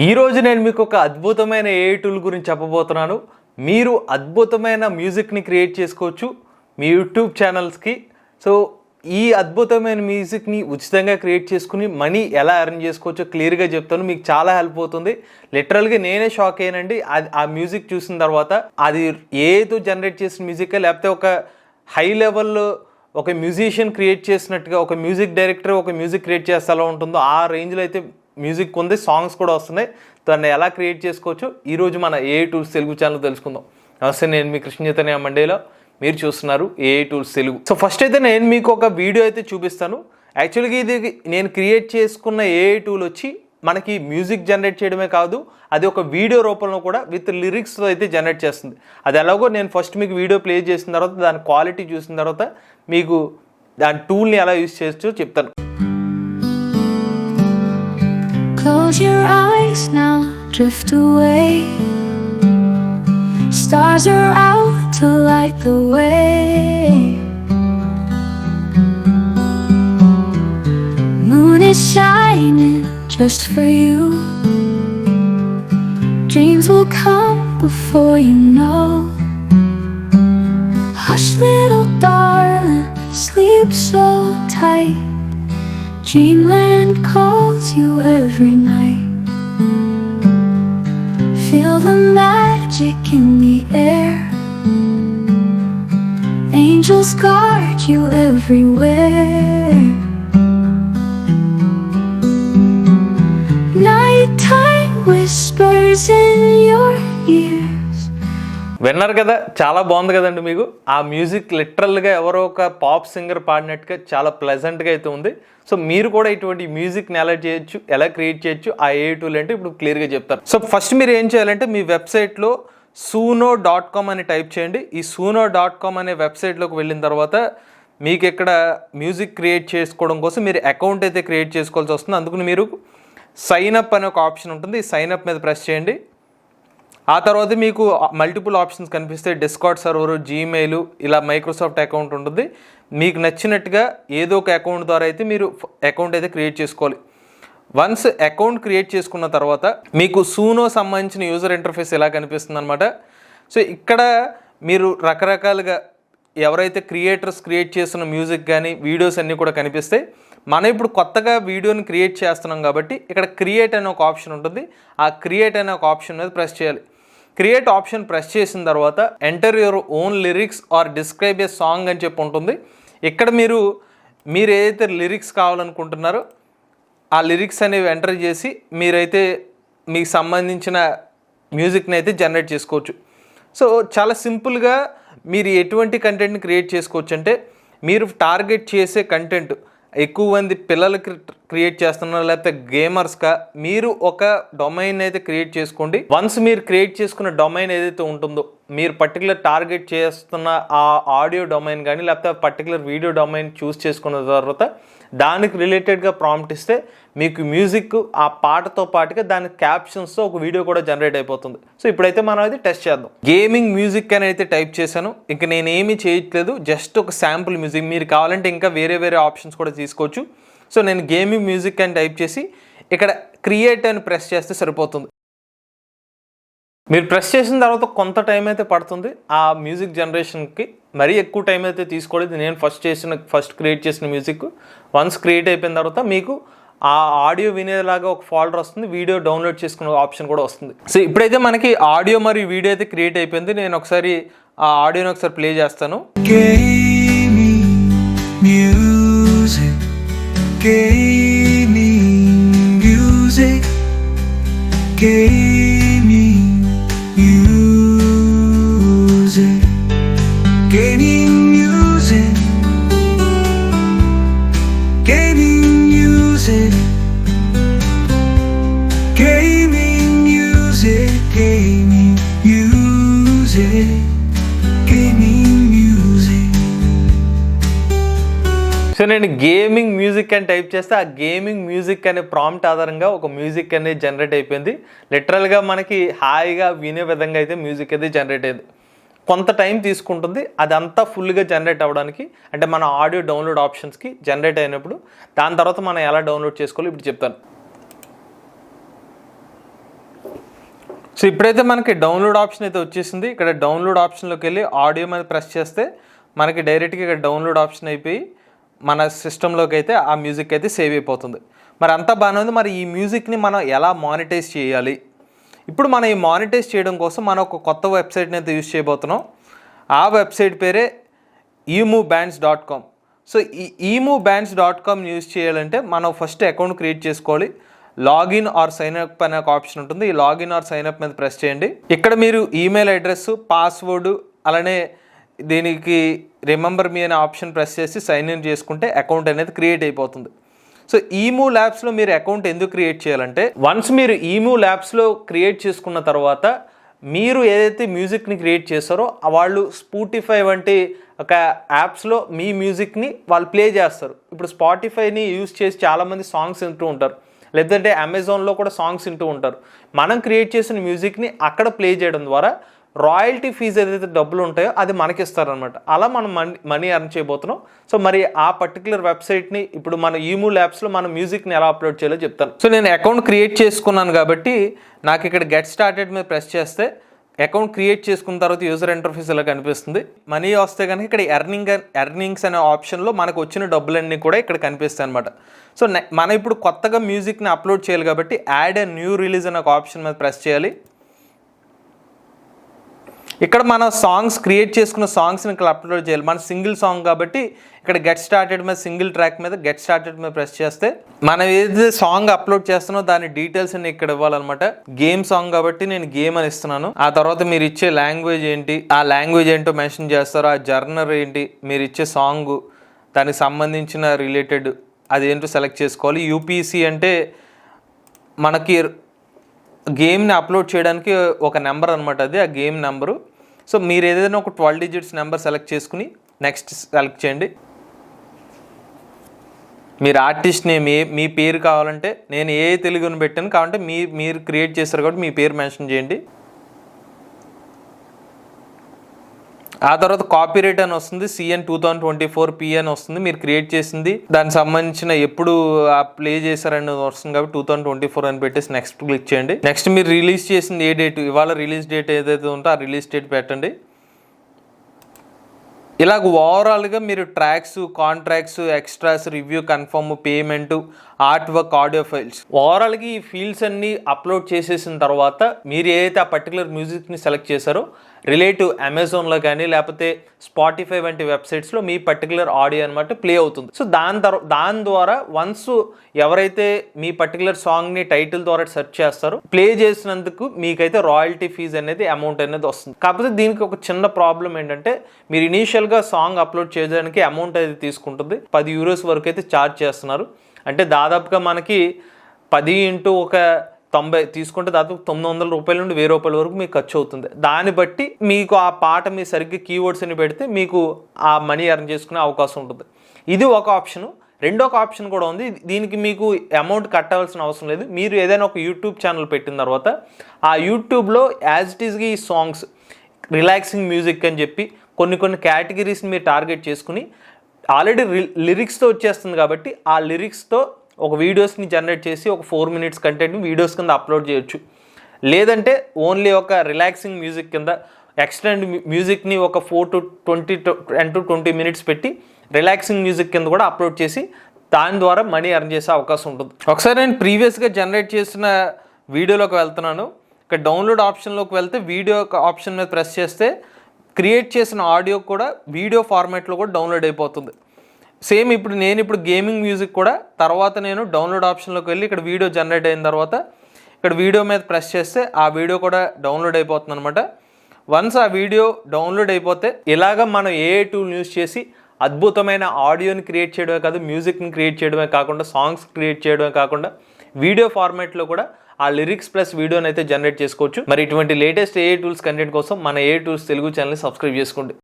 ఈరోజు నేను మీకు ఒక అద్భుతమైన ఏ టూల్ గురించి చెప్పబోతున్నాను. మీరు అద్భుతమైన మ్యూజిక్ని క్రియేట్ చేసుకోవచ్చు మీ యూట్యూబ్ ఛానల్స్కి సో ఈ అద్భుతమైన మ్యూజిక్ని ఉచితంగా క్రియేట్ చేసుకుని మనీ ఎలా అర్న్ చేసుకోవచ్చో క్లియర్గా చెప్తాను. మీకు చాలా హెల్ప్ అవుతుంది. లిటరల్గా నేనే షాక్ అయ్యానండి. అది ఆ మ్యూజిక్ చూసిన తర్వాత అది ఏదో జనరేట్ చేసిన మ్యూజిక్ లేకపోతే ఒక హై లెవెల్లో ఒక మ్యూజిషియన్ క్రియేట్ చేసినట్టుగా ఒక మ్యూజిక్ డైరెక్టర్ ఒక మ్యూజిక్ క్రియేట్ చేస్తేలా ఉంటుందో ఆ రేంజ్లో అయితే మ్యూజిక్ ఉంది సాంగ్స్ కూడా వస్తున్నాయి. దాన్ని ఎలా క్రియేట్ చేసుకోవచ్చు? ఈరోజు మన ఏ టూల్స్ తెలుగు ఛానల్ తెలుసుకుందాం. నమస్తే నేను మీ కృష్ణ చైతన్య మండేలో. మీరు చూస్తున్నారు A tools Telugu. So first అయితే నేను మీకు ఒక వీడియో అయితే చూపిస్తాను. యాక్చువల్గా ఇది నేను క్రియేట్ చేసుకున్న ఏ టూల్ వచ్చి మనకి మ్యూజిక్ జనరేట్ చేయడమే కాదు అది ఒక వీడియో రూపంలో కూడా విత్ లిరిక్స్తో అయితే జనరేట్ చేస్తుంది. అది ఎలాగో నేను ఫస్ట్ మీకు వీడియో ప్లే చేసిన తర్వాత దాని క్వాలిటీ చూసిన తర్వాత మీకు దాని టూల్ని ఎలా యూజ్ చేయొచ్చో చెప్తాను. Close your eyes now, drift away. Stars are out to light the way. Moon is shining just for you. Dreams will come before you know. Hush, little darling, sleep so tight. Dreamland calls you every night. Feel the magic in the air. Angels guard you everywhere. విన్నారు కదా చాలా బాగుంది కదండి మీకు. ఆ music లిటరల్గా ఎవరో ఒక పాప్ సింగర్ పాడినట్టుగా చాలా ప్లెజెంట్గా అయితే ఉంది. సో మీరు కూడా ఇటువంటి మ్యూజిక్ని ఎలా చేయొచ్చు ఎలా క్రియేట్ చేయొచ్చు ఆ ఏ టూల్ అంటే ఇప్పుడు క్లియర్గా చెప్తారు. సో ఫస్ట్ మీరు ఏం చేయాలంటే మీ వెబ్సైట్లో సూనో డాట్ కామ్ అని టైప్ చేయండి. ఈ సూనో డాట్ కామ్ అనే వెబ్సైట్లోకి వెళ్ళిన తర్వాత మీకు ఇక్కడ మ్యూజిక్ క్రియేట్ చేసుకోవడం కోసం మీరు అకౌంట్ అయితే క్రియేట్ చేసుకోవాల్సి వస్తుంది. అందుకని మీరు సైన్ అప్ అనే ఒక ఆప్షన్ ఉంటుంది. ఈ సైన్ అప్ మీద ప్రెస్ చేయండి. ఆ తర్వాత మీకు మల్టిపుల్ ఆప్షన్స్ కనిపిస్తాయి డిస్కార్డ్ సర్వరు జీమెయిల్ ఇలా మైక్రోసాఫ్ట్ అకౌంట్ ఉంటుంది. మీకు నచ్చినట్టుగా ఏదో ఒక అకౌంట్ ద్వారా అయితే మీరు అకౌంట్ అయితే క్రియేట్ చేసుకోవాలి. వన్స్ అకౌంట్ క్రియేట్ చేసుకున్న తర్వాత మీకు సూనో సంబంధించిన యూజర్ ఇంటర్ఫేస్ ఎలా కనిపిస్తుంది అనమాట సో ఇక్కడ మీరు రకరకాలుగా ఎవరైతే క్రియేటర్స్ క్రియేట్ చేస్తున్న మ్యూజిక్ కానీ వీడియోస్ అన్నీ కూడా కనిపిస్తాయి మనం ఇప్పుడు కొత్తగా వీడియోని క్రియేట్ చేస్తున్నాం కాబట్టి ఇక్కడ క్రియేట్ అనే ఒక ఆప్షన్ ఉంటుంది. ఆ క్రియేట్ అనే ఒక ఆప్షన్ మీద ప్రెస్ చేయాలి. క్రియేట్ ఆప్షన్ ప్రెస్ చేసిన తర్వాత enter your own lyrics or describe a song అని చెప్పి ఉంటుంది. ఇక్కడ మీరు మీరు ఏదైతే లిరిక్స్ కావాలనుకుంటున్నారో ఆ లిరిక్స్ అనేవి ఎంటర్ చేసి మీరైతే మీకు సంబంధించిన మ్యూజిక్ని అయితే జనరేట్ చేసుకోవచ్చు. సో చాలా సింపుల్గా మీరు ఎటువంటి కంటెంట్ని క్రియేట్ చేసుకోవచ్చు అంటే మీరు టార్గెట్ చేసే కంటెంట్ ఎక్కువ మంది పిల్లలకి క్రియేట్ చేస్తున్నారు లేకపోతే గేమర్స్గా మీరు ఒక డొమైన్ అయితే క్రియేట్ చేసుకోండి. వన్స్ మీరు క్రియేట్ చేసుకున్న డొమైన్ ఏదైతే ఉంటుందో మీరు పర్టికులర్ టార్గెట్ చేస్తున్న ఆ ఆడియో డొమైన్ కానీ లేకపోతే పర్టికులర్ వీడియో డొమైన్ చూస్ చేసుకున్న తర్వాత దానికి రిలేటెడ్గా ప్రాంప్ట్ ఇస్తే మీకు మ్యూజిక్ ఆ పాటతో పాటుగా దాని క్యాప్షన్స్తో ఒక వీడియో కూడా జనరేట్ అయిపోతుంది. సో ఇప్పుడైతే మనం అయితే టెస్ట్ చేద్దాం. గేమింగ్ మ్యూజిక్ అని అయితే టైప్ చేశాను. ఇంకా నేను ఏమీ చేయట్లేదు. జస్ట్ ఒక శాంపుల్ మ్యూజిక్ మీరు కావాలంటే ఇంకా వేరే వేరే ఆప్షన్స్ కూడా తీసుకోవచ్చు. సో నేను గేమింగ్ మ్యూజిక్ అని టైప్ చేసి ఇక్కడ క్రియేట్ అని ప్రెస్ చేస్తే సరిపోతుంది. మీరు ప్రెస్ చేసిన తర్వాత కొంత టైం అయితే పడుతుంది. ఆ మ్యూజిక్ జనరేషన్కి మరీ ఎక్కువ టైం అయితే తీసుకోలేదు. నేను ఫస్ట్ చేసిన ఫస్ట్ క్రియేట్ చేసిన మ్యూజిక్ వన్స్ క్రియేట్ అయిపోయిన తర్వాత మీకు ఆ ఆడియో వినేలాగా ఒక ఫోల్డర్ వస్తుంది. వీడియో డౌన్లోడ్ చేసుకునే ఆప్షన్ కూడా వస్తుంది. సో ఇప్పుడైతే మనకి ఆడియో మరియు వీడియో అయితే క్రియేట్ అయిపోయింది. నేను ఒకసారి ఆ ఆడియోని ఒకసారి ప్లే చేస్తాను. Gave me music, gave gaming music, gaming music, gaming music, gaming music, gaming music. So నేను గేమింగ్ మ్యూజిక్ అని టైప్ చేస్తే ఆ గేమింగ్ మ్యూజిక్ అనే ప్రాంప్ట్ ఆధారంగా ఒక మ్యూజిక్ అనేది జనరేట్ అయిపోయింది. లిటరల్గా మనకి హాయిగా వినే విధంగా అయితే మ్యూజిక్ అయితే జనరేట్ అయింది. కొంత టైం తీసుకుంటుంది అదంతా ఫుల్గా జనరేట్ అవ్వడానికి అంటే మన ఆడియో డౌన్లోడ్ ఆప్షన్స్కి జనరేట్ అయినప్పుడు దాని తర్వాత మనం ఎలా డౌన్లోడ్ చేసుకోవాలో ఇప్పుడు చెప్తాను. సో ఇప్పుడైతే మనకి డౌన్లోడ్ ఆప్షన్ అయితే వచ్చేసింది. ఇక్కడ డౌన్లోడ్ ఆప్షన్లోకి వెళ్ళి ఆడియో మీద ప్రెస్ చేస్తే మనకి డైరెక్ట్గా ఇక్కడ డౌన్లోడ్ ఆప్షన్ అయిపోయి మన సిస్టంలోకి అయితే ఆ మ్యూజిక్ అయితే సేవ్ అయిపోతుంది. మరి అంతా బాగానే ఉంది. మరి ఈ మ్యూజిక్ని మనం ఎలా మానిటైజ్ చేయాలి? ఇప్పుడు మనం ఈ మానిటైజ్ చేయడం కోసం మనం ఒక కొత్త వెబ్సైట్ని అయితే యూజ్ చేయబోతున్నాం. ఆ వెబ్సైట్ పేరే Emu bands dot com so ఈ Emu bands dot com use చేయాలంటే మనం ఫస్ట్ అకౌంట్ క్రియేట్ చేసుకోవాలి. లాగిన్ ఆర్ సైన్ అప్ అనే ఒక ఆప్షన్ ఉంటుంది. ఈ లాగిన్ ఆర్ సైన్ అప్ మీద ప్రెస్ చేయండి. ఇక్కడ మీరు ఈమెయిల్ అడ్రస్ పాస్వర్డ్ అలానే దీనికి రిమెంబర్ మీ అనే ఆప్షన్ ప్రెస్ చేసి సైన్ ఇన్ చేసుకుంటే అకౌంట్ అనేది క్రియేట్ అయిపోతుంది. సో ఈమూ ల్యాబ్స్లో మీరు అకౌంట్ ఎందుకు క్రియేట్ చేయాలంటే వన్స్ మీరు ఈమూ ల్యాబ్స్లో క్రియేట్ చేసుకున్న తర్వాత మీరు ఏదైతే మ్యూజిక్ని క్రియేట్ చేస్తారో వాళ్ళు స్పూటిఫై వంటి ఒక యాప్స్లో మీ మ్యూజిక్ని వాళ్ళు ప్లే చేస్తారు. ఇప్పుడు స్పాటిఫైని యూజ్ చేసి చాలామంది సాంగ్స్ వింటూ ఉంటారు. లేదంటే అమెజాన్లో కూడా సాంగ్స్ వింటూ ఉంటారు. మనం క్రియేట్ చేసిన మ్యూజిక్ని అక్కడ ప్లే చేయడం ద్వారా రాయల్టీ ఫీజు ఏదైతే డబ్బులు ఉంటాయో అది మనకి ఇస్తారనమాట అలా మనం మనీ మనీ అర్న్ చేయబోతున్నాం. సో మరి ఆ పర్టికులర్ వెబ్సైట్ని ఇప్పుడు మన ఈమూ ల్యాబ్స్లో మన మ్యూజిక్ని ఎలా అప్లోడ్ చేయాలో చెప్తాను. సో నేను అకౌంట్ క్రియేట్ చేసుకున్నాను కాబట్టి నాకు ఇక్కడ గెట్ స్టార్టెడ్ మీద ప్రెస్ చేస్తే అకౌంట్ క్రియేట్ చేసుకున్న తర్వాత యూజర్ ఇంటర్ఫేస్ ఇలా కనిపిస్తుంది. మనీ వస్తే కనుక ఇక్కడ ఎర్నింగ్ ఎర్నింగ్స్ అనే ఆప్షన్లో మనకు వచ్చిన డబ్బులన్నీ కూడా ఇక్కడ కనిపిస్తాయి అనమాట సో మనం ఇప్పుడు కొత్తగా మ్యూజిక్ని అప్లోడ్ చేయాలి కాబట్టి యాడ్ అండ్ న్యూ రిలీజ్ అనే ఒక ఆప్షన్ మీద ప్రెస్ చేయాలి. ఇక్కడ మన సాంగ్స్ క్రియేట్ చేసుకున్న సాంగ్స్ని ఇక్కడ అప్లోడ్ చేయాలి. మన సింగిల్ సాంగ్ కాబట్టి ఇక్కడ గెట్ స్టార్టెడ్ మీద సింగిల్ ట్రాక్ మీద గెట్ స్టార్టెడ్ మీద ప్రెస్ చేస్తే మనం ఏదైతే సాంగ్ అప్లోడ్ చేస్తున్నో దాని డీటెయిల్స్ అన్ని ఇక్కడ ఇవ్వాలన్నమాట. గేమ్ సాంగ్ కాబట్టి నేను గేమ్ అని ఇస్తున్నాను. ఆ తర్వాత మీరు ఇచ్చే లాంగ్వేజ్ ఏంటి ఆ లాంగ్వేజ్ ఏంటో మెన్షన్ చేస్తారు ఆ జర్నర్ ఏంటి మీరు ఇచ్చే సాంగ్ దానికి సంబంధించిన రిలేటెడ్ అదేంటో సెలెక్ట్ చేసుకోవాలి. యూపీసీ అంటే మనకి గేమ్ని అప్లోడ్ చేయడానికి ఒక నెంబర్ అనమాట అది. ఆ గేమ్ నెంబరు సో మీరు ఏదైనా ఒక ట్వెల్వ్ డిజిట్స్ నెంబర్ సెలెక్ట్ చేసుకుని నెక్స్ట్ సెలెక్ట్ చేయండి. మీరు ఆర్టిస్ట్ నేమ్ ఏ మీ పేరు కావాలంటే నేను ఏ తెలుగుని పెట్టాను కావాలంటే మీ మీరు క్రియేట్ చేస్తారు కాబట్టి మీ పేరు మెన్షన్ చేయండి. ఆ తర్వాత కాపీ రేట్ అని వస్తుంది C N two thousand twenty four P N అని వస్తుంది మీరు క్రియేట్ చేసింది. దానికి సంబంధించిన ఎప్పుడు ఆ ప్లే చేశారని వస్తుంది కాబట్టి టూ థౌసండ్ ట్వంటీ ఫోర్ అని పెట్టేసి నెక్స్ట్ క్లిక్ చేయండి. నెక్స్ట్ మీరు రిలీజ్ చేసింది ఏ డేట్ ఇవాళ రిలీజ్ డేట్ ఏదైతే ఉందో ఆ రిలీజ్ డేట్ పెట్టండి. ఇలాగ ఓవరాల్గా మీరు tracks contracts extras review confirm payment art work audio files ఓవరాల్గా ఈ ఫీల్డ్స్ అన్నీ అప్లోడ్ చేసేసిన తర్వాత మీరు ఏదైతే ఆ పర్టికులర్ మ్యూజిక్ని సెలెక్ట్ చేశారో రిలేటివ్ అమెజాన్లో కానీ లేకపోతే స్పాటిఫై వంటి వెబ్సైట్స్లో మీ పర్టికులర్ ఆడియో అనమాట ప్లే అవుతుంది. సో దాని తర్వాత దాని ద్వారా వన్స్ ఎవరైతే మీ పర్టికులర్ సాంగ్ని టైటిల్ ద్వారా సెర్చ్ చేస్తారో ప్లే చేసినందుకు మీకైతే రాయల్టీ ఫీజ్ అనేది అమౌంట్ అనేది వస్తుంది. కాకపోతే దీనికి ఒక చిన్న ప్రాబ్లం ఏంటంటే మీరు ఇనీషియల్గా సాంగ్ అప్లోడ్ చేయడానికి అమౌంట్ అయితే తీసుకుంటుంది. పది యూరోస్ వరకు అయితే ఛార్జ్ చేస్తున్నారు. అంటే దాదాపుగా మనకి పది ఇంటూ ఒక తొంభై తీసుకుంటే దాదాపు తొమ్మిది వందల రూపాయల నుండి వెయ్యి రూపాయల వరకు మీకు ఖర్చు అవుతుంది. దాన్ని బట్టి మీకు ఆ పాట మీ సరిగ్గా కీవర్డ్స్ని పెడితే మీకు ఆ మనీ ఎర్న్ చేసుకునే అవకాశం ఉంటుంది. ఇది ఒక ఆప్షను రెండో ఒక ఆప్షన్ కూడా ఉంది. దీనికి మీకు అమౌంట్ కట్టవలసిన అవసరం లేదు. మీరు ఏదైనా ఒక యూట్యూబ్ ఛానల్ పెట్టిన తర్వాత ఆ యూట్యూబ్లో యాజ్ ఇట్ ఈస్గా ఈ సాంగ్స్ రిలాక్సింగ్ మ్యూజిక్ అని చెప్పి కొన్ని కొన్ని కేటగిరీస్ని మీరు టార్గెట్ చేసుకుని ఆల్రెడీ లిరిక్స్తో వచ్చేస్తుంది కాబట్టి ఆ లిరిక్స్తో ఒక వీడియోస్ని జనరేట్ చేసి ఒక ఫోర్ మినిట్స్ కంటెంట్ని వీడియోస్ కింద అప్లోడ్ చేయొచ్చు. లేదంటే ఓన్లీ ఒక రిలాక్సింగ్ మ్యూజిక్ కింద ఎక్స్టెండ్ మ్యూజిక్ని ఒక four to twenty ten to twenty minutes పెట్టి రిలాక్సింగ్ మ్యూజిక్ కింద కూడా అప్లోడ్ చేసి దాని ద్వారా మనీ ఎర్న్ చేసే అవకాశం ఉంటుంది. ఒకసారి నేను ప్రీవియస్గా జనరేట్ చేసిన వీడియోలోకి వెళ్తున్నాను. ఇక్కడ డౌన్లోడ్ ఆప్షన్లోకి వెళ్తే వీడియో ఆప్షన్ మీద ప్రెస్ చేస్తే క్రియేట్ చేసిన ఆడియో కూడా వీడియో ఫార్మాట్లో కూడా డౌన్లోడ్ అయిపోతుంది. సేమ్ ఇప్పుడు నేను ఇప్పుడు గేమింగ్ మ్యూజిక్ కూడా తర్వాత నేను డౌన్లోడ్ ఆప్షన్లోకి వెళ్ళి ఇక్కడ వీడియో జనరేట్ అయిన తర్వాత ఇక్కడ వీడియో మీద ప్రెస్ చేస్తే ఆ వీడియో కూడా డౌన్లోడ్ అయిపోతుంది అనమాట వన్స్ ఆ వీడియో డౌన్లోడ్ అయిపోతే ఇలాగ మనం ఏ టూల్ యూస్ చేసి అద్భుతమైన ఆడియోని క్రియేట్ చేయడమే కాదు మ్యూజిక్ని క్రియేట్ చేయడమే కాకుండా సాంగ్స్ క్రియేట్ చేయడమే కాకుండా వీడియో ఫార్మాట్లో కూడా ఆ లిరిక్స్ ప్లస్ వీడియోని అయితే జనరేట్ చేసుకోవచ్చు. మరి ఇటువంటి లేటెస్ట్ ఏ టూల్స్ కంటెంట్ కోసం మన ఏ టూల్స్ తెలుగు ఛానల్ని సబ్స్క్రైబ్ చేసుకోండి.